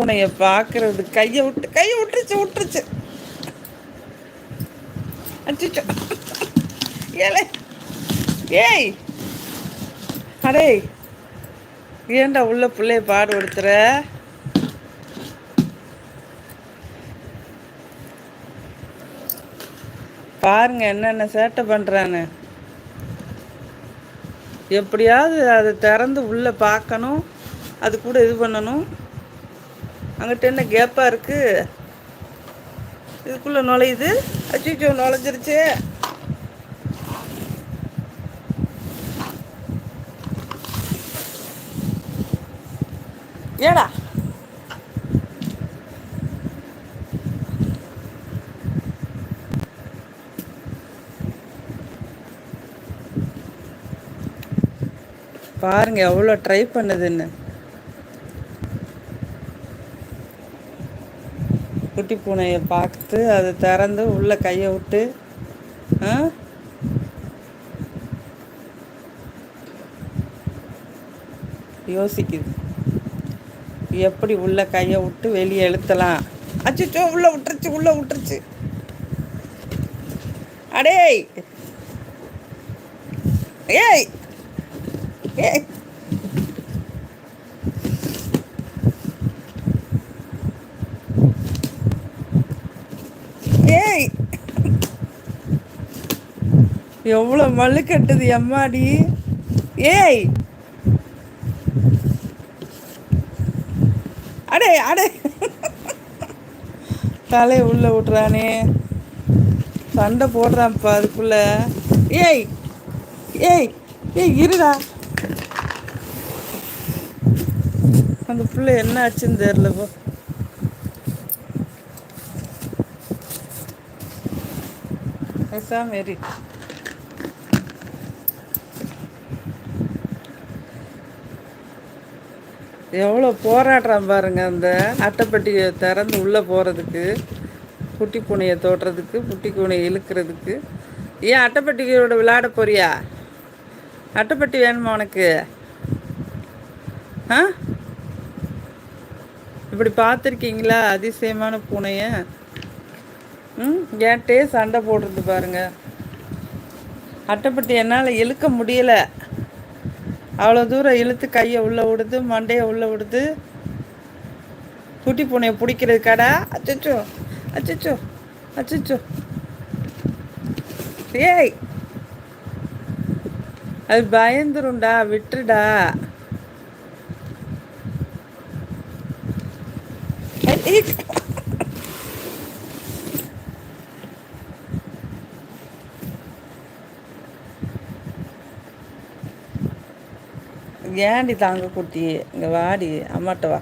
பூனைய பாக்குறது கைய விட்டு கைய விட்டுருச்சு விட்டுருச்சு. அச்சுச்சோ. ஏலே. ஏய். அடே. ஏன்டா உள்ள பிள்ளைய பாடு கொடுத்துற பாருங்க என்னென்ன சேட்டை பண்றான்னு எப்படியாவது அதை திறந்து உள்ள பார்க்கணும் அது கூட இது பண்ணணும். அங்கிட்ட என்ன கேப்பாக இருக்குது இதுக்குள்ளே நுழையுது. அச்சிச்சோ நுழைஞ்சிருச்சு. ஏடா? பாருங்க எவ்வளோ ட்ரை பண்ணுதுன்னு. குட்டி பூனையை பார்த்து அதை திறந்து உள்ள கையை விட்டு யோசிக்குது. எப்படி உள்ள கையை விட்டு வெளியே எழுத்தலாம் அச்சுச்சோ உள்ள விட்டுருச்சு உள்ள விட்டுருச்சு. அடேய்! ஏய்! ஏய்! ஏய் எவ்வளோ மல்லு கட்டுது எம்மாடி? ஏய். அடே அடே. தலையை உள்ள விட்றானே சண்டை போடுறான்ப்பா அதுக்குள்ள. ஏய் ஏய் ஏய் இருடா. அந்த பிள்ளை என்ன ஆச்சுன்னு தெரில போ பேசாம எவ்வளோ போராடுறான் பாருங்க அந்த அட்டைப்பட்டியை திறந்து உள்ளே போகிறதுக்கு குட்டி பூனையை தோட்டுறதுக்கு குட்டி பூனையை இழுக்கிறதுக்கு. ஏன் அட்டைப்பட்டியோட விளையாட போறியா? அட்டைப்பட்டி வேணுமா உனக்கு? ஆ? இப்படி பார்த்துருக்கீங்களா அதிசயமான பூனையை? ம் ஏன்ட்டே சண்டை போடுறது பாருங்க. அட்டைப்பட்டி என்னால் இழுக்க முடியலை. அவ்வளோ தூரம் இழுத்து கையை உள்ளே விடுது மண்டையை உள்ளே விடுது குட்டி பூனையை பிடிக்கிறது கடா. அச்சச்சோ அச்சச்சோ அச்சச்சோ. ஏய் அது பயந்துரும்டா விட்டுடா ஏண்டி தாங்க குட்டி? இங்கே வாடி அம்மாட்ட வா.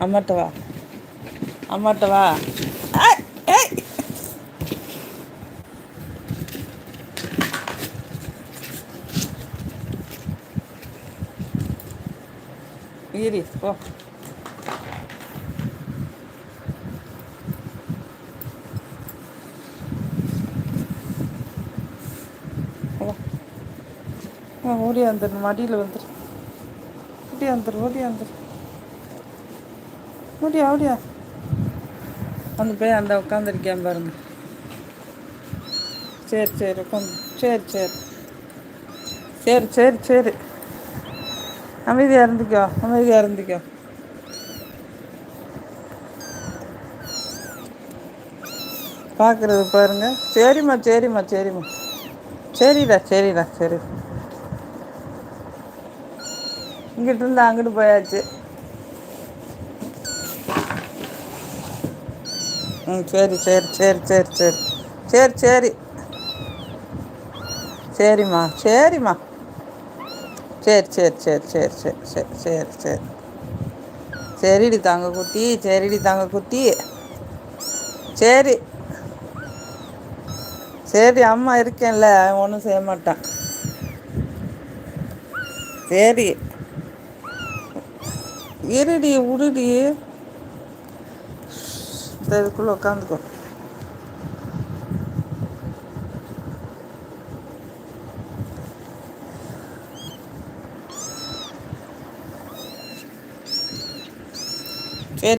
அம்மாட்ட வா. அம்மாட்ட வா. ஈரி போ. ஓடி வந்துடு மடியில் வந்துடு ஓடி வந்துடு ஓடி வந்துடு ஓடியா ஓடியா அந்த போய் அந்த உட்காந்துருக்கேன் பாருங்க. சரி சரி உட்காந்து சரி சரி. சரி சரி சரி. அமைதியாக இருந்துக்கோ அமைதியாக இருந்துக்கோ. பார்க்குறது பாருங்க. சரிம்மா சரிம்மா சரிம்மா. சரிடா சரிடா சரி இங்கிட்டு இருந்து அங்கிட்டு போயாச்சு. ம் சரி சரி சரி சரி சரி. சரி சரி. சரிம்மா சரிம்மா. சரி சரி சரி சரி சரி சரி சரி சரி. சரிடி தாங்க குட்டி சரிடி தாங்க குட்டி சரி. சரி அம்மா இருக்கேன்ல ஒன்றும் செய்ய மாட்டான். சரி. இருடி உடுடி இதுக்குள்ளே உட்காந்துக்கோ